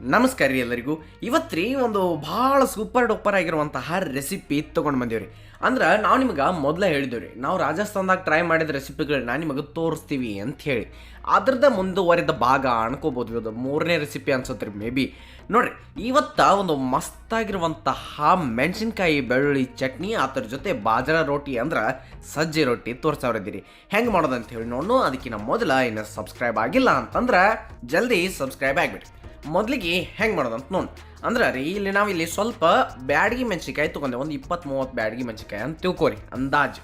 ನಮಸ್ಕಾರ ರೀ ಎಲ್ಲರಿಗೂ. ಇವತ್ತು ಒಂದು ಭಾಳ ಸೂಪರ್ ಡೂಪರ್ ಆಗಿರುವಂತಹ ರೆಸಿಪಿ ತೊಗೊಂಡು ಬಂದೀವಿ ರೀ ಅಂದ್ರೆ ನಾವು ನಿಮಗೆ ಮೊದಲೇ ಹೇಳಿದ್ದೇವೆ ರೀ ನಾವು ರಾಜಸ್ಥಾನದಾಗ ಟ್ರೈ ಮಾಡಿದ ರೆಸಿಪಿಗಳನ್ನ ನಿಮಗೆ ತೋರಿಸ್ತೀವಿ ಅಂತ ಹೇಳಿ. ಅದರದ ಮುಂದುವರೆದ ಭಾಗ ಅನ್ಕೋಬೋದು. ಇದು ಮೂರನೇ ರೆಸಿಪಿ ಅನ್ಸುತ್ತೆ ರೀ ಮೇ ಬಿ ನೋಡ್ರಿ, ಇವತ್ತ ಒಂದು ಮಸ್ತಾಗಿರುವಂತಹ ಮೆಣಸಿನ್ಕಾಯಿ ಬೆಳ್ಳುಳ್ಳಿ ಚಟ್ನಿ, ಅದ್ರ ಜೊತೆ ಬಾಜರ ರೋಟಿ ಅಂದ್ರೆ ಸಜ್ಜೆ ರೊಟ್ಟಿ ತೋರ್ಸವ್ರಿದ್ದೀರಿ. ಹೆಂಗೆ ಮಾಡೋದಂತ ಹೇಳಿ ನೋಡೋಣ ಅದಕ್ಕಿಂತ ಮೊದಲ ಇನ್ನು ಸಬ್ಸ್ಕ್ರೈಬ್ ಆಗಿಲ್ಲ ಅಂತಂದ್ರೆ ಜಲ್ದಿ ಸಬ್ಸ್ಕ್ರೈಬ್ ಆಗಿಬಿಡಿ ಮೊದಲಿಗೆ ಹೆಂಗೆ ಮಾಡೋದಂತ ನೋಡಿ. ಅಂದ್ರೆ ರೀ, ಇಲ್ಲಿ ನಾವು ಇಲ್ಲಿ ಸ್ವಲ್ಪ ಬ್ಯಾಡಗಿ ಮೆಣಸಿಕಾಯಿ ತೊಗೊಂಡೆ, ಒಂದು ಇಪ್ಪತ್ತು ಮೂವತ್ತು ಬ್ಯಾಡಗಿ ಮೆಣಸಿಕಾಯಿ ಅಂತ ತಿಳ್ಕೊರಿ, ಅಂದಾಜು.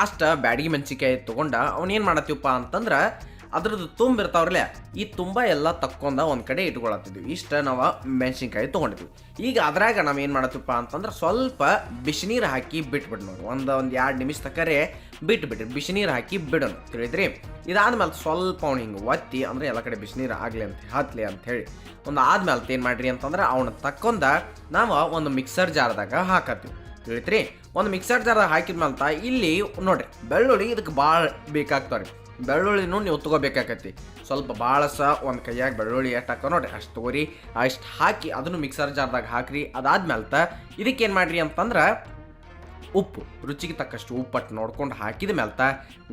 ಅಷ್ಟು ಬ್ಯಾಡಗಿ ಮೆಣಸಿಕಾಯಿ ತೊಗೊಂಡ ಅವನೇನು ಮಾಡತ್ತೀವಪ್ಪ ಅಂತಂದ್ರೆ ಅದ್ರದ್ದು ತುಂಬಿರ್ತಾವ್ರಲ್ಲೇ, ಈ ತುಂಬ ಎಲ್ಲ ತಕ್ಕೊಂಡ ಒಂದು ಕಡೆ ಇಟ್ಕೊಳತ್ತಿದ್ವಿ. ಇಷ್ಟ ನಾವು ಮೆಣಸಿನ್ಕಾಯಿ ತೊಗೊಂಡಿದ್ವಿ. ಈಗ ಅದ್ರಾಗ ನಾವು ಏನು ಮಾಡತ್ತಪ್ಪ ಅಂತಂದ್ರೆ ಸ್ವಲ್ಪ ಬಿಸಿನೀರು ಹಾಕಿ ಬಿಟ್ಬಿಟ್ಟು ನೋಡಿ. ಒಂದು ಒಂದು ಎರಡು ನಿಮಿಷ ತಕ್ಕರೆ ಬಿಟ್ಬಿಟ್ರಿ. ಬಿಸಿನೀರು ಹಾಕಿ ಬಿಡೋಣ, ತಿಳಿದ್ರಿ? ಇದಾದ್ಮೇಲೆ ಸ್ವಲ್ಪ ಅವ್ನು ಹಿಂಗೆ ಒತ್ತಿ, ಅಂದ್ರೆ ಎಲ್ಲ ಕಡೆ ಬಿಸಿನೀರು ಆಗಲಿ ಅಂತ ಹತ್ಲಿ ಅಂತ ಹೇಳಿ, ಒಂದು ಆದ್ಮೇಲೆ ಏನು ಮಾಡ್ರಿ ಅಂತಂದ್ರೆ ಅವನ್ನ ತಕ್ಕೊಂಡ ನಾವು ಒಂದು ಮಿಕ್ಸರ್ ಜಾರ್ದಾಗ ಹಾಕತ್ತೀವಿ. ತಿಳಿತ್ರಿ ಒಂದು ಮಿಕ್ಸರ್ ಜಾರ್ದಾಗ ಹಾಕಿದ್ಮೇಲೆ ಇಲ್ಲಿ ನೋಡ್ರಿ, ಬೆಳ್ಳುಳ್ಳಿ ಇದಕ್ಕೆ ಭಾಳ ಬೇಕಾಗ್ತಾವ್ರಿ. ಬೆಳ್ಳುಳ್ಳಿನೂ ನೀವು ತೊಗೋಬೇಕಾಕತಿ ಸ್ವಲ್ಪ ಭಾಳ ಸಹ ಒಂದು ಕೈಯಾಗ ಬೆಳ್ಳುಳ್ಳಿ ಎಷ್ಟು ಹಾಕೋ ನೋಡ್ರಿ, ಅಷ್ಟು ತೊಗೋರಿ, ಅಷ್ಟು ಹಾಕಿ ಅದನ್ನು ಮಿಕ್ಸರ್ ಜಾರ್ದಾಗ ಹಾಕ್ರಿ ಅದಾದ್ಮೇಲೆ ಇದಕ್ಕೇನು ಮಾಡಿರಿ ಅಂತಂದ್ರೆ ಉಪ್ಪು, ರುಚಿಗೆ ತಕ್ಕಷ್ಟು ಉಪ್ಪಟ್ಟು ನೋಡ್ಕೊಂಡು ಹಾಕಿದ ಮೇಲೆ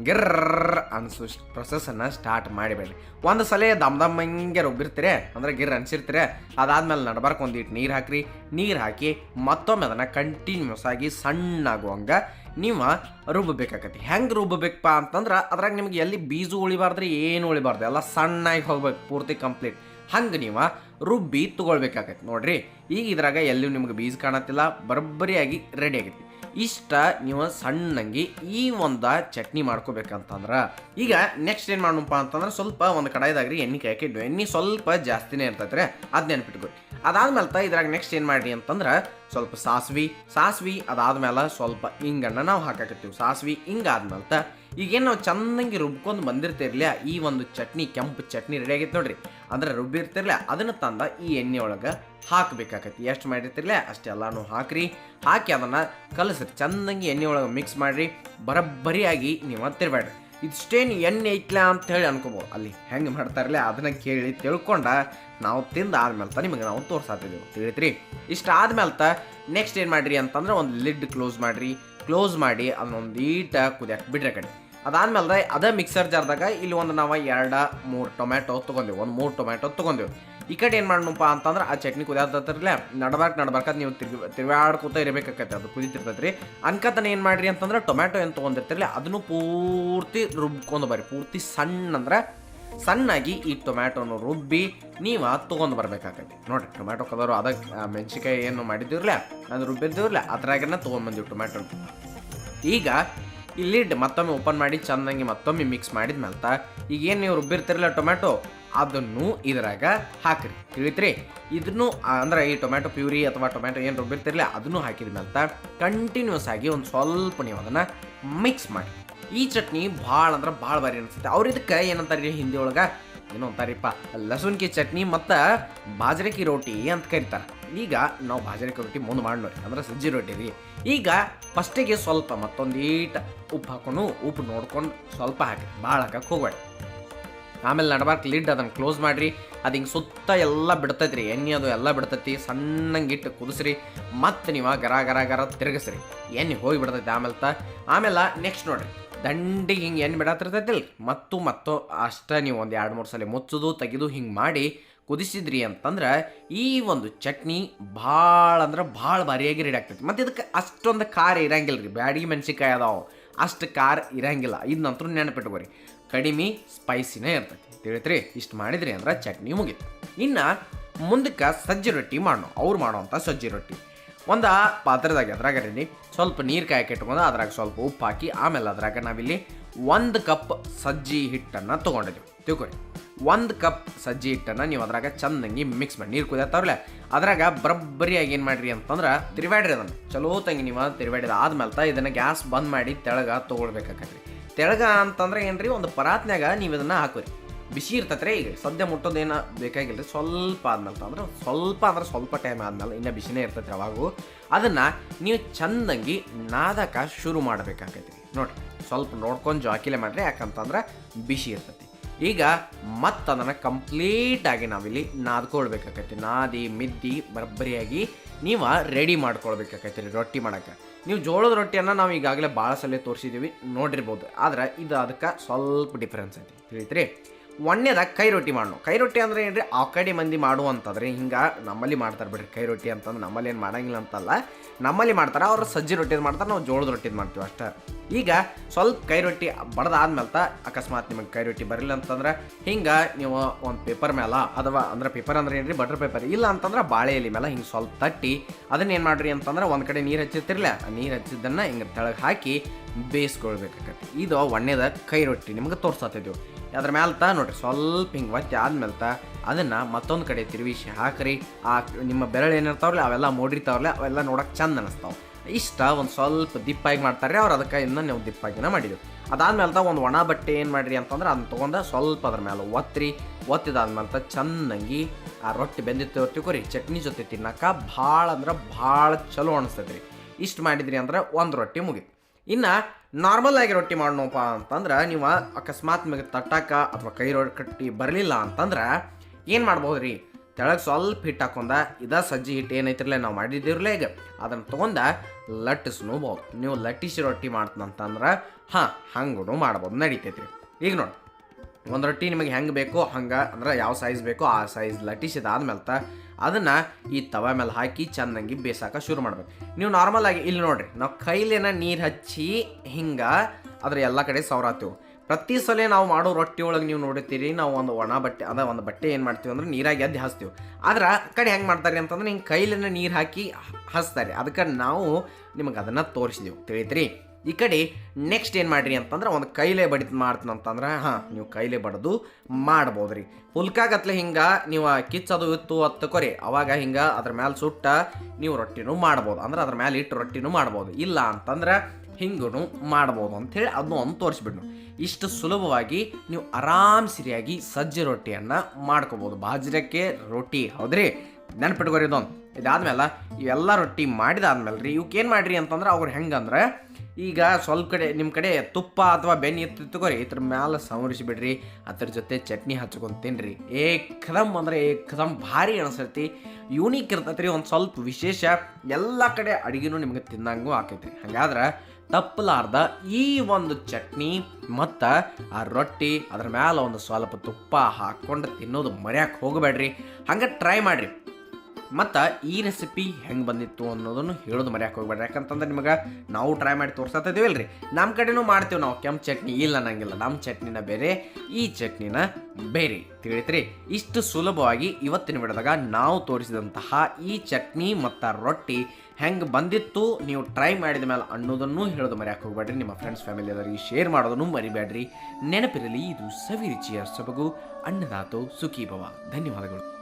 ಗಿರ್ರ ಅನ್ಸು ಪ್ರೊಸೆಸನ್ನು ಸ್ಟಾರ್ಟ್ ಮಾಡಿಬೇಡಿ ಒಂದು ಸಲ ದಮ್ ದಮ್ ಹಿಂಗೆ ರುಬ್ಬಿರ್ತೀರಿ, ಅಂದ್ರೆ ಗಿರ್ ಅನ್ಸಿರ್ತೀರಿ, ಅದಾದ್ಮೇಲೆ ನಡ್ಬಾರ್ಕ ಒಂದಿಟ್ಟು ನೀರು ಹಾಕ್ರಿ. ನೀರು ಹಾಕಿ ಮತ್ತೊಮ್ಮೆ ಅದನ್ನು ಕಂಟಿನ್ಯೂಸ್ ಆಗಿ ಸಣ್ಣಾಗುವಂಗೆ ನೀವು ರುಬ್ಬಬೇಕಾಗತ್ತೆ ಹೆಂಗೆ ರುಬ್ಬಬೇಕಪ್ಪ ಅಂತಂದ್ರೆ ಅದ್ರಾಗ ನಿಮ್ಗೆ ಎಲ್ಲಿ ಬೀಜ ಉಳಿಬಾರ್ದ್ರಿ, ಏನು ಉಳಿಬಾರ್ದು ಎಲ್ಲ ಸಣ್ಣಾಗಿ ಹೋಗ್ಬೇಕು, ಪೂರ್ತಿ ಕಂಪ್ಲೀಟ್ ಹಂಗೆ ನೀವು ರುಬ್ಬಿ ತೊಗೊಳ್ಬೇಕಾಗತ್ತೆ ನೋಡ್ರಿ. ಈಗ ಇದ್ರಾಗ ಎಲ್ಲಿ ನಿಮ್ಗೆ ಬೀಜ ಕಾಣತ್ತಿಲ್ಲ, ಬರೋಬ್ಬರಿಯಾಗಿ ರೆಡಿ ಆಗೈತಿ. ಇಷ್ಟ ನೀವು ಸಣ್ಣಂಗಿ ಈ ಒಂದು ಚಟ್ನಿ ಮಾಡ್ಕೋಬೇಕಂತಂದ್ರೆ. ಈಗ ನೆಕ್ಸ್ಟ್ ಏನು ಮಾಡೋಣಪ್ಪ ಅಂತಂದ್ರೆ ಸ್ವಲ್ಪ ಒಂದು ಕಡಾಯ್ದಾಗ್ರಿ ಎಣ್ಣೆ ಹಾಕಿದ್ವಿ ಎಣ್ಣೆ ಸ್ವಲ್ಪ ಜಾಸ್ತಿನೇ ಇರ್ತೈತ್ರಿ, ಅದ್ ನೆನ್ಪಿಟ್ಕೊರಿ ಅದಾದ್ಮೇಲೆ ಇದ್ರಾಗ ನೆಕ್ಸ್ಟ್ ಏನು ಮಾಡ್ರಿ ಅಂತಂದ್ರೆ ಸ್ವಲ್ಪ ಸಾಸ್ವಿ ಸಾಸ್ವಿ ಅದಾದ್ಮೇಲೆ ಸ್ವಲ್ಪ ಹಿಂಗನ್ನ ನಾವು ಹಾಕಾಕತ್ತೀವಿ. ಸಾಸ್ವಿ ಹಿಂಗಾದ್ಮೇಲೆ ಈಗೇನು ನಾವು ಚೆನ್ನಾಗಿ ರುಬ್ಕೊಂಡು ಬಂದಿರ್ತಿರ್ಲಿಲ್ಲ ಈ ಒಂದು ಚಟ್ನಿ, ಕೆಂಪು ಚಟ್ನಿ ರೆಡಿ ಆಗೈತೆ ನೋಡ್ರಿ. ಅಂದ್ರೆ ರುಬ್ಬಿರ್ತಿರ್ಲಿಲ್ಲ ಅದನ್ನ ತಂದ ಈ ಎಣ್ಣೆ ಒಳಗೆ ಹಾಕಬೇಕಾಗತ್ತೆ ಎಷ್ಟು ಮಾಡಿರ್ತಿರ್ಲಿ ಅಷ್ಟೆಲ್ಲಾನು ಹಾಕ್ರಿ. ಹಾಕಿ ಅದನ್ನ ಕಲಸ್ರಿ. ಚೆನ್ನಾಗಿ ಎಣ್ಣೆ ಒಳಗೆ ಮಿಕ್ಸ್ ಮಾಡಿರಿ. ಬರಬ್ಬರಿಯಾಗಿ ನೀವು ತಿರ್ಬೇಡ್ರಿ ಇಷ್ಟೇನು ಎಣ್ಣೆ ಐತ್ಲಾ ಅಂತ ಹೇಳಿ ಅನ್ಕೋಬೋದು. ಅಲ್ಲಿ ಹೆಂಗೆ ಮಾಡ್ತಾರಲ್ಲ ಅದನ್ನ ಕೇಳಿ ತಿಳ್ಕೊಂಡ ನಾವು ತಿಂದ ಆದ್ಮೇಲೆ ತ ನಿಮಗೆ ನಾವು ತೋರ್ಸಾತಿದ್ದೇವೆ ತಿಳಿತ್ರಿ? ಇಷ್ಟು ಆದ್ಮೇಲೆ ತ ನೆಕ್ಸ್ಟ್ ಏನು ಮಾಡ್ರಿ ಅಂತಂದ್ರೆ ಒಂದು ಲಿಡ್ ಕ್ಲೋಸ್ ಮಾಡ್ರಿ. ಕ್ಲೋಸ್ ಮಾಡಿ ಅದನ್ನೊಂದು ಈಟ ಕುದಿಯಕ್ಕೆ ಬಿಡ್ರಿ ಕಡೆ. ಅದಾದ್ಮೇಲೆ ಅದೇ ಮಿಕ್ಸರ್ ಜಾರ್ದಾಗ ಇಲ್ಲಿ ಒಂದು ನಾವು ಎರಡು ಮೂರು ಟೊಮ್ಯಾಟೊ ತೊಗೊಂಡೆವು. ಒಂದು ಮೂರು ಟೊಮ್ಯಾಟೊ ತೊಗೊಂಡೇವು. ಈ ಕಡೆ ಏನು ಮಾಡೋಣಪ್ಪ ಅಂತಂದ್ರೆ ಆ ಚಟ್ನಿ ಕುದಿಯತ್ತಿರಲ್ಲ ನಡಬಾರ್ಕ್ ನಡ್ಬಾರ್ಕದ್ ನೀವು ತಿರ್ಗಿ, ತಿರ್ಗಾಡ್ಕೋತ ಇರಬೇಕಾಗತ್ತೆ ಅದು ಕುದಿತಿರ್ತೈತ್ರಿ ಅನ್ಕತನ ಏನು ಮಾಡ್ರಿ ಅಂತಂದ್ರೆ ಟೊಮ್ಯಾಟೊ ಏನು ತೊಗೊಂಡಿರ್ತಿರಲಿ ಅದನ್ನು ಪೂರ್ತಿ ರುಬ್ಕೊಂಡು ಬರ್ರಿ. ಪೂರ್ತಿ ಸಣ್ಣ ಅಂದ್ರೆ ಸಣ್ಣಾಗಿ ಈ ಟೊಮ್ಯಾಟೊನ ರುಬ್ಬಿ ನೀವು ತೊಗೊಂಡು ಬರ್ಬೇಕಾಗತ್ತೆ ನೋಡ್ರಿ, ಟೊಮ್ಯಾಟೊ ಕಲರು ಅದಕ್ಕೆ ಮೆಣಸಿಕಾಯಿ ಏನು ಮಾಡಿದ್ದೀರಲ್ಲ, ಅದು ರುಬ್ಬಿದ್ದೀರಲ್ಲ ಅದ್ರಾಗನ ತೊಗೊಂಡ್ಬಂದಿವಿ ಟೊಮ್ಯಾಟೊ. ಈಗ ಇಲ್ಲಿ ಮತ್ತೊಮ್ಮೆ ಓಪನ್ ಮಾಡಿ ಚೆನ್ನಾಗಿ ಮತ್ತೊಮ್ಮೆ ಮಿಕ್ಸ್ ಮಾಡಿದ ಮೇಲೆ ಈಗ ಏನು ನೀವು ರುಬ್ಬಿರ್ತಿರಲ್ಲ ಟೊಮ್ಯಾಟೊ ಅದನ್ನು ಇದ್ರಾಗ ಹಾಕ್ರಿ. ತಿಳಿತ್ರಿ? ಇದನ್ನು ಅಂದ್ರೆ ಈ ಟೊಮ್ಯಾಟೊ ಪ್ಯೂರಿ ಅಥವಾ ಟೊಮ್ಯಾಟೊ ಏನು ರುಬ್ಬಿರ್ತಿರ್ಲಿ ಅದನ್ನು ಹಾಕಿದ ಮೇಲೆ ಕಂಟಿನ್ಯೂಸ್ ಆಗಿ ಒಂದು ಸ್ವಲ್ಪ ನೀವು ಅದನ್ನು ಮಿಕ್ಸ್ ಮಾಡಿ. ಈ ಚಟ್ನಿ ಭಾಳ ಅಂದ್ರೆ ಭಾಳ ಬಾರಿ ಅನಿಸುತ್ತೆ. ಅವ್ರು ಇದಕ್ಕೆ ಏನಂತಾರೆ ಹಿಂದಿ ಒಳಗೆ? ಏನೋ ಅಂತಾರಿಪ್ಪ, ಲಸುನ್ಕಿ ಚಟ್ನಿ ಮತ್ತು ಬಾಜರಕಿ ರೋಟಿ ಅಂತ ಕರೀತಾರೆ. ಈಗ ನಾವು ಬಾಜರಕಿ ರೊಟ್ಟಿ ಮುಂದೆ ಮಾಡ್ನೋರಿ, ಅಂದ್ರೆ ಸಜ್ಜಿ ರೊಟ್ಟಿ ರೀ. ಈಗ ಫಸ್ಟಿಗೆ ಸ್ವಲ್ಪ ಮತ್ತೊಂದು ಈಟ ಉಪ್ಪು ಹಾಕೊಂಡು ಉಪ್ಪು ನೋಡ್ಕೊಂಡು ಸ್ವಲ್ಪ ಹಾಕಿ ಭಾಳ ಹಾಕಕ್ಕೆ ಹೋಗ್ಬೇಡಿ ಆಮೇಲೆ ನಡಬಾರ್ಕ್ ಲಿಡ್ ಅದನ್ನು ಕ್ಲೋಸ್ ಮಾಡಿರಿ. ಅದು ಹಿಂಗೆ ಸುತ್ತ ಎಲ್ಲ ಬಿಡ್ತೈತ್ರಿ. ಎಣ್ಣೆ ಅದು ಎಲ್ಲ ಬಿಡ್ತೈತಿ. ಸಣ್ಣಂಗಿಟ್ಟು ಕುದಿಸ್ರಿ. ಮತ್ತು ನೀವು ಗರ ಗರ ಗರ ತಿರುಗಿಸ್ರಿ. ಎಣ್ಣೆ ಹೋಗಿ ಬಿಡ್ತೈತಿ ಆಮೇಲೆ ತ. ಆಮೇಲೆ ನೆಕ್ಸ್ಟ್ ನೋಡಿರಿ. ದಂಡಿಗೆ ಹಿಂಗೆ ಎಣ್ಣೆ ಬಿಡತ್ತಿರ್ತೈತಿಲ್ಲ ಮತ್ತು ಮತ್ತು ಅಷ್ಟೇ ನೀವು ಒಂದು ಎರಡು ಮೂರು ಸಲ ಮುಚ್ಚೋದು, ತೆಗೆದು ಹಿಂಗೆ ಮಾಡಿ ಕುದಿಸಿದ್ರಿ ಅಂತಂದ್ರೆ ಈ ಒಂದು ಚಟ್ನಿ ಭಾಳ ಅಂದ್ರೆ ಭಾಳ ಭಾರಿಯಾಗಿ ರೆಡಿ ಆಗ್ತೈತಿ. ಮತ್ತು ಇದಕ್ಕೆ ಅಷ್ಟೊಂದು ಖಾರ ಇರಂಗಿಲ್ಲ ರೀ ಬ್ಯಾಡಗಿ ಮೆಣಸಿಕಾಯಿ ಅದಾವೆ. ಅಷ್ಟು ಖಾರ ಇರಂಗಿಲ್ಲ. ನಂತರ ನೆನಪಿಟ್ಕೋರಿ. ಕಡಿಮೆ ಸ್ಪೈಸಿನೇ ಇರ್ತೈತಿ. ತಿಳಿತ್ರಿ, ಇಷ್ಟು ಮಾಡಿದ್ರಿ ಅಂದ್ರೆ ಚಟ್ನಿ ಮುಗೀತು. ಇನ್ನು ಮುಂದಕ್ಕೆ ಸಜ್ಜಿ ರೊಟ್ಟಿ ಮಾಡೋಣ ಅವ್ರು ಮಾಡೋವಂಥ ಸಜ್ಜಿ ರೊಟ್ಟಿ. ಒಂದು ಪಾತ್ರದಾಗ ಅದ್ರಾಗ ರೀ ಸ್ವಲ್ಪ ನೀರು ಕಾಯಕ್ಕೆ ಇಟ್ಕೊಂಡು ಅದ್ರಾಗ ಸ್ವಲ್ಪ ಉಪ್ಪು ಹಾಕಿ, ಆಮೇಲೆ ಅದ್ರಾಗ ನಾವಿಲ್ಲಿ ಒಂದು ಕಪ್ ಸಜ್ಜಿ ಹಿಟ್ಟನ್ನು ತೊಗೊಂಡಿದ್ದೀವಿ ತಿಳ್ಕೊಳ್ಳಿ ಒಂದು ಕಪ್ ಸಜ್ಜಿ ಹಿಟ್ಟನ್ನು ನೀವು ಅದ್ರಾಗ ಚಂದಂಗಿ ಮಿಕ್ಸ್ ಮಾಡಿ, ನೀರು ಕುದಿಯತ್ತವ್ರಲ್ಲ, ಅದ್ರಾಗ ಬರಬ್ಬರಿಯಾಗಿ ಏನು ಮಾಡಿರಿ ಅಂತಂದ್ರೆ ತಿರುವಾಡ್ರಿ ಅದನ್ನು. ಚಲೋ ತಂಗಿ ನೀವು ತಿರುವಾಡಿದ ಆದ್ಮೇಲೆ ಇದನ್ನು ಗ್ಯಾಸ್ ಬಂದ್ ಮಾಡಿ ತೆಳಗ ತೊಗೊಳ್ಬೇಕಾಕತ್ರಿ. ತೆಳಗ ಅಂತಂದ್ರೆ ಏನ್ರಿ, ಒಂದು ಪರಾತ್ನ್ಯಾಗ ನೀವು ಇದನ್ನು ಹಾಕೋರಿ. ಬಿಸಿ ಇರ್ತೈತ್ರಿ, ಈಗ ಸದ್ಯ ಮುಟ್ಟೋದೇನು ಬೇಕಾಗಿಲ್ಲ ಸ್ವಲ್ಪ ಆದ್ಮೇಲೆ ಅಂದ್ರೆ ಸ್ವಲ್ಪ ಅಂದ್ರೆ ಸ್ವಲ್ಪ ಟೈಮ್ ಆದ್ಮೇಲೆ ಇನ್ನೂ ಬಿಸಿನೇ ಇರ್ತೈತಿ ಅವಾಗೂ. ಅದನ್ನು ನೀವು ಚಂದಂಗಿ ನಾದಕ ಶುರು ಮಾಡಬೇಕಾಗೈತಿ ನೋಡ್ರಿ, ಸ್ವಲ್ಪ ನೋಡ್ಕೊಂಡು ಜಾಕಿಲೆ ಮಾಡ್ರಿ, ಯಾಕಂತಂದ್ರೆ ಬಿಸಿ ಇರ್ತೈತಿ. ಈಗ ಮತ್ತೆ ಅದನ್ನು ಕಂಪ್ಲೀಟಾಗಿ ನಾವಿಲ್ಲಿ ನಾದ್ಕೊಳ್ಬೇಕಾಕೈತಿ ನಾದಿ, ಮಿದ್ದಿ ಬರಬ್ಬರಿಯಾಗಿ ನೀವು ರೆಡಿ ಮಾಡ್ಕೊಳ್ಬೇಕಾಕೈತಿ ರೀ ರೊಟ್ಟಿ ಮಾಡೋಕ್ಕೆ? ನೀವು ಜೋಳದ ರೊಟ್ಟಿಯನ್ನು ನಾವು ಈಗಾಗಲೇ ಭಾಳ ಸಲ ತೋರಿಸಿದ್ದೀವಿ ನೋಡಿರ್ಬೋದು. ಆದ್ರೆ ಇದು ಅದಕ್ಕೆ ಸ್ವಲ್ಪ ಡಿಫ್ರೆನ್ಸ್ ಐತಿ. ತಿಳಿತ್ರಿ? ಒಣ್ಣೆದಾಗ ಕೈ ರೊಟ್ಟಿ ಮಾಡೋಣ ಕೈ ರೊಟ್ಟಿ ಅಂದ್ರೆ ಏನ್ರಿ? ಆ ಕಡೆ ಮಂದಿ ಮಾಡುವಂಥದ್ರಿ ಹಿಂಗೆ ನಮ್ಮಲ್ಲಿ ಮಾಡ್ತಾರೆ ಬಿಡ್ರಿ ಕೈ ರೊಟ್ಟಿ ಅಂತಂದ್ರೆ ನಮ್ಮಲ್ಲಿ ಏನು ಮಾಡಂಗಿಲ್ಲ ಅಂತಲ್ಲ. ನಮ್ಮಲ್ಲಿ ಮಾಡ್ತಾರೆ, ಅವ್ರು ಸಜ್ಜಿ ರೊಟ್ಟಿದ್ ಮಾಡ್ತಾರೆ, ನಾವು ಜೋಳದ ರೊಟ್ಟಿದ್ ಮಾಡ್ತೀವಿ ಅಷ್ಟೇ. ಈಗ ಸ್ವಲ್ಪ ಕೈ ರೊಟ್ಟಿ ಬಡ್ದಾದ್ಮೇಲೆ ತ ಅಕಸ್ಮಾತ್ ನಿಮಗೆ ಕೈ ರೊಟ್ಟಿ ಬರಲಿಲ್ಲ ಅಂತಂದ್ರೆ ಹಿಂಗೆ ನೀವು ಒಂದು ಪೇಪರ್ ಮೇಲೆ ಅಥವಾ ಅಂದ್ರೆ ಪೇಪರ್ ಅಂದ್ರೆ ಏನ್ರಿ? Butter paper. ಇಲ್ಲ ಅಂತಂದ್ರೆ ಬಾಳೆ ಎಲೆ ಮೇಲೆ ಹಿಂಗೆ ಸ್ವಲ್ಪ ತಟ್ಟಿ ಅದನ್ನ ಏನು ಮಾಡ್ರಿ ಅಂತಂದ್ರೆ ಒಂದು ಕಡೆ ನೀರು ಆ ನೀರು ಹಚ್ಚಿದ್ದನ್ನು ಹಿಂಗೆ ತೆಳಗೆ ಹಾಕಿ ಬೇಯಿಸ್ಕೊಳ್ಬೇಕಾಗತ್ತೆ ಇದು ಒಣ್ಣೆದ ಕೈ ರೊಟ್ಟಿ ನಿಮ್ಗೆ ತೋರ್ಸತ್ತಿದ್ದೆವು ಅದ್ರ ತ ನೋಡ್ರಿ ಸ್ವಲ್ಪ ಹಿಂಗೆ ಒತ್ತಿ ಆದ್ಮೇಲೆ ಅದನ್ನು ಮತ್ತೊಂದು ಕಡೆ ತಿರುವಿಸಿ ಹಾಕ್ರಿ. ಆ ನಿಮ್ಮ ಬೆರಳು ಏನಿರ್ತಾವ್ರಲ್ಲ ಅವೆಲ್ಲ ಮೂಡಿರ್ತಾವ್ರಲ್ಲ ಅವೆಲ್ಲ ನೋಡೋಕೆ ಚಂದ ಅನಿಸ್ತಾವೆ. ಇಷ್ಟ ಒಂದು ಸ್ವಲ್ಪ ದಿಪ್ಪಾಗಿ ಮಾಡ್ತಾರೆ ಅವ್ರು ಅದಕ್ಕೆ ಇನ್ನೂ ನೀವು ದಿಪ್ಪಾಗಿನ ಮಾಡಿದ್ರು ಅದಾದ್ಮೇಲೆ ತ ಒಂದು ಒಣ ಬಟ್ಟೆ ಏನು ಮಾಡಿರಿ ಅಂತಂದ್ರೆ ಅದನ್ನ ತೊಗೊಂಡು ಸ್ವಲ್ಪ ಅದ್ರ ಮೇಲೆ ಒತ್ತಿರಿ ಒತ್ತಿದಾದ್ಮೇಲೆ ತ ಚೆನ್ನಾಗಿ ಆ ರೊಟ್ಟಿ ಬೆಂದಿತ್ತು ತಿಳ್ಕೊರಿ ಚಟ್ನಿ ಜೊತೆ ತಿನ್ನಕ್ಕೆ ಭಾಳ ಅಂದ್ರೆ ಭಾಳ ಚಲೋ ಅನಿಸ್ತೈತೆ ರೀ ಇಷ್ಟು ಮಾಡಿದ್ರಿ ಅಂದ್ರೆ ಒಂದು ರೊಟ್ಟಿ ಮುಗೀತು. ಇನ್ನು ನಾರ್ಮಲ್ ಆಗಿ ರೊಟ್ಟಿ ಮಾಡೋಣಪ್ಪ ಅಂತಂದ್ರೆ ನೀವು ಅಕಸ್ಮಾತ್ ನಿಮಗೆ ತಟ್ಟಕ ಅಥವಾ ಕೈ ರೊಟ್ಟಿ ಬರಲಿಲ್ಲ ಅಂತಂದ್ರೆ ಏನು ಮಾಡ್ಬೋದು ರೀ ತೆಳಗೆ ಸ್ವಲ್ಪ ಹಿಟ್ಟು ಹಾಕೊಂಡ ಇದ ಸಜ್ಜಿ ಹಿಟ್ಟು ಏನೈತಿರಲ್ಲ ನಾವು ಮಾಡಿದ್ದೀರಲ್ಲ ಈಗ ಅದನ್ನು ತೊಗೊಂಡ ಲಟ್ಟಿಸ್ನೂಬೋದು ನೀವು ಲಟ್ಟಿಸಿ ರೊಟ್ಟಿ ಮಾಡ್ತಂತಂದ್ರೆ ಹಾಂ ಹಂಗೂ ಮಾಡ್ಬೋದು ನಡೀತೈತಿ ಈಗ ನೋಡಿ. ಒಂದು ರೊಟ್ಟಿ ನಿಮಗೆ ಹೆಂಗೆ ಬೇಕೋ ಹಂಗೆ, ಅಂದ್ರೆ ಯಾವ ಸೈಜ್ ಬೇಕೋ ಆ ಸೈಜ್ ಲಟ್ಟಿಸಿದಾದ್ಮೇಲೆ ತ ಅದನ್ನು ಈ ತವ ಮೇಲೆ ಹಾಕಿ ಚೆನ್ನಾಗಿ ಬೇಸಾಕ ಶುರು ಮಾಡ್ಬೇಕು. ನೀವು ನಾರ್ಮಲ್ ಆಗಿ ಇಲ್ಲಿ ನೋಡ್ರಿ, ನಾವು ಕೈಲಿನ ನೀರು ಹಚ್ಚಿ ಹಿಂಗೆ ಅದ್ರ ಎಲ್ಲ ಕಡೆ ಸೌರಾತೀವಿ ಪ್ರತಿ ಸಲ ನಾವು ಮಾಡೋ ರೊಟ್ಟಿ ಒಳಗೆ ನೀವು ನೋಡಿರ್ತೀರಿ, ನಾವು ಒಂದು ಒಣ ಬಟ್ಟೆ, ಅದ ಒಂದು ಬಟ್ಟೆ ಏನು ಮಾಡ್ತೀವಿ ಅಂದ್ರೆ ನೀರಾಗಿ ಎದ್ದು ಹಚ್ತೀವಿ. ಆದ್ರೆ ಕಡೆ ಹೆಂಗೆ ಮಾಡ್ತಾರೆ ಅಂತಂದ್ರೆ ಹಿಂಗೆ ಕೈಲಿನ ನೀರು ಹಾಕಿ ಹಚ್ತಾರೆ. ಅದಕ್ಕೆ ನಾವು ನಿಮಗೆ ಅದನ್ನು ತೋರಿಸಿದೆವು. ತಿಳಿತ್ರಿ? ಈ ಕಡೆ ನೆಕ್ಸ್ಟ್ ಏನು ಮಾಡ್ರಿ ಅಂತಂದ್ರೆ ಒಂದು ಕೈಲೇ ಬಡಿದು ಮಾಡ್ತೀನಂತಂದ್ರೆ ಹಾಂ, ನೀವು ಕೈಲೇ ಬಡದು ಮಾಡ್ಬೋದು ರೀ ಪುಲ್ಕಾಗತ್ಲೆ ಹಿಂಗೆ ನೀವು ಕಿಚ್ಚದು ಇತ್ತು ಹತ್ತಕೊರಿ ಅವಾಗ ಹಿಂಗೆ ಅದ್ರ ಮೇಲೆ ಸುಟ್ಟ ನೀವು ರೊಟ್ಟಿನೂ ಮಾಡ್ಬೋದು. ಅಂದ್ರೆ ಅದ್ರ ಮೇಲೆ ಇಟ್ಟು ರೊಟ್ಟಿನೂ ಮಾಡ್ಬೋದು. ಇಲ್ಲ ಅಂತಂದ್ರೆ ಹಿಂಗೂ ಮಾಡ್ಬೋದು ಅಂಥೇಳಿ ಅದನ್ನು ಒಂದು ತೋರಿಸ್ಬಿಡ್ನು. ಇಷ್ಟು ಸುಲಭವಾಗಿ ನೀವು ಆರಾಮ್ ಸರಿಯಾಗಿ ಸಜ್ಜೆ ರೊಟ್ಟಿಯನ್ನು ಮಾಡ್ಕೋಬೋದು. ಬಾಜ್ರಕ್ಕೆ ರೊಟ್ಟಿ, ಹೌದ್ರಿ? ನೆನ್ಪಿಟ್ಕೋರಿ ಇದೊಂದು ಇದಾದ್ಮೇಲೆ ಇವೆಲ್ಲ ರೊಟ್ಟಿ ಮಾಡಿದಾದ್ಮೇಲೆ ರೀ ಇವಕ್ಕೇನು ಮಾಡ್ರಿ ಅಂತಂದ್ರೆ ಅವ್ರು ಹೆಂಗಂದ್ರೆ, ಈಗ ಸ್ವಲ್ಪ ಕಡೆ ನಿಮ್ಮ ಕಡೆ ತುಪ್ಪ ಅಥವಾ ಬೆಣ್ಣೆ ಇತ್ತು ಇದ್ರ ಮ್ಯಾಲೆ ಸಂವರಿಸಿಬಿಡ್ರಿ ಅದ್ರ ಜೊತೆ ಚಟ್ನಿ ಹಚ್ಕೊಂಡು ತಿನ್ರಿ. ಏಕದಮ್ ಅಂದ್ರೆ ಏಕದಮ್ ಭಾರಿ ಅನಿಸ್ತೈತಿ ಯೂನಿಕ್ ಇರ್ತೈತಿ ರೀ ಒಂದು ಸ್ವಲ್ಪ ವಿಶೇಷ, ಎಲ್ಲ ಕಡೆ ಅಡುಗೆನೂ ನಿಮಗೆ ತಿನ್ನಂಗೂ ಆಕೈತಿ ಹಾಗಾದ್ರೆ ತಪ್ಪಲಾರ್ದ ಈ ಒಂದು ಚಟ್ನಿ ಮತ್ತು ಆ ರೊಟ್ಟಿ ಅದ್ರ ಮ್ಯಾಲೆ ಒಂದು ಸ್ವಲ್ಪ ತುಪ್ಪ ಹಾಕ್ಕೊಂಡು ತಿನ್ನೋದು ಮರ್ಯಾಕೆ ಹೋಗಬೇಡ್ರಿ. ಹಂಗೆ ಟ್ರೈ ಮಾಡಿರಿ. ಮತ್ತು ಈ ರೆಸಿಪಿ ಹೆಂಗೆ ಬಂದಿತ್ತು ಅನ್ನೋದನ್ನು ಹೇಳೋದು ಮರ್ಯಾಕೆ ಹೋಗ್ಬೇಡ್ರಿ. ಯಾಕಂತಂದ್ರೆ ನಿಮಗೆ ನಾವು ಟ್ರೈ ಮಾಡಿ ತೋರ್ಸತ್ತಿದ್ದೀವಲ್ರಿ ನಮ್ಮ ಕಡೆನೂ ಮಾಡ್ತೀವಿ ನಾವು. ಕೆಂಪು ಚಟ್ನಿ ಇಲ್ಲ ಅನ್ನಂಗಿಲ್ಲ. ನಮ್ಮ ಚಟ್ನಿನ ಬೇರೆ, ಈ ಚಟ್ನಿನ ಬೇರೆ. ತಿಳಿತ್ರಿ? ಇಷ್ಟು ಸುಲಭವಾಗಿ ಇವತ್ತಿನ ವಿಡಿಯೋದಾಗ ನಾವು ತೋರಿಸಿದಂತಹ ಈ ಚಟ್ನಿ ಮತ್ತು ರೊಟ್ಟಿ ಹೆಂಗೆ ಬಂದಿತ್ತು, ನೀವು ಟ್ರೈ ಮಾಡಿದ ಮೇಲೆ ಅನ್ನೋದನ್ನು ಹೇಳೋದು ಮರ್ಯಾಕೆ ಹೋಗ್ಬೇಡ್ರಿ. ನಿಮ್ಮ ಫ್ರೆಂಡ್ಸ್ ಫ್ಯಾಮಿಲಿ ಅದರಿಗೆ ಶೇರ್ ಮಾಡೋದನ್ನು ಮರಿಬೇಡ್ರಿ. ನೆನಪಿರಲಿ, ಇದು ಸವಿ ರುಚಿಯ ಸೊಬಗು. ಅನ್ನದಾತು ಸುಖೀಭವ. ಧನ್ಯವಾದಗಳು.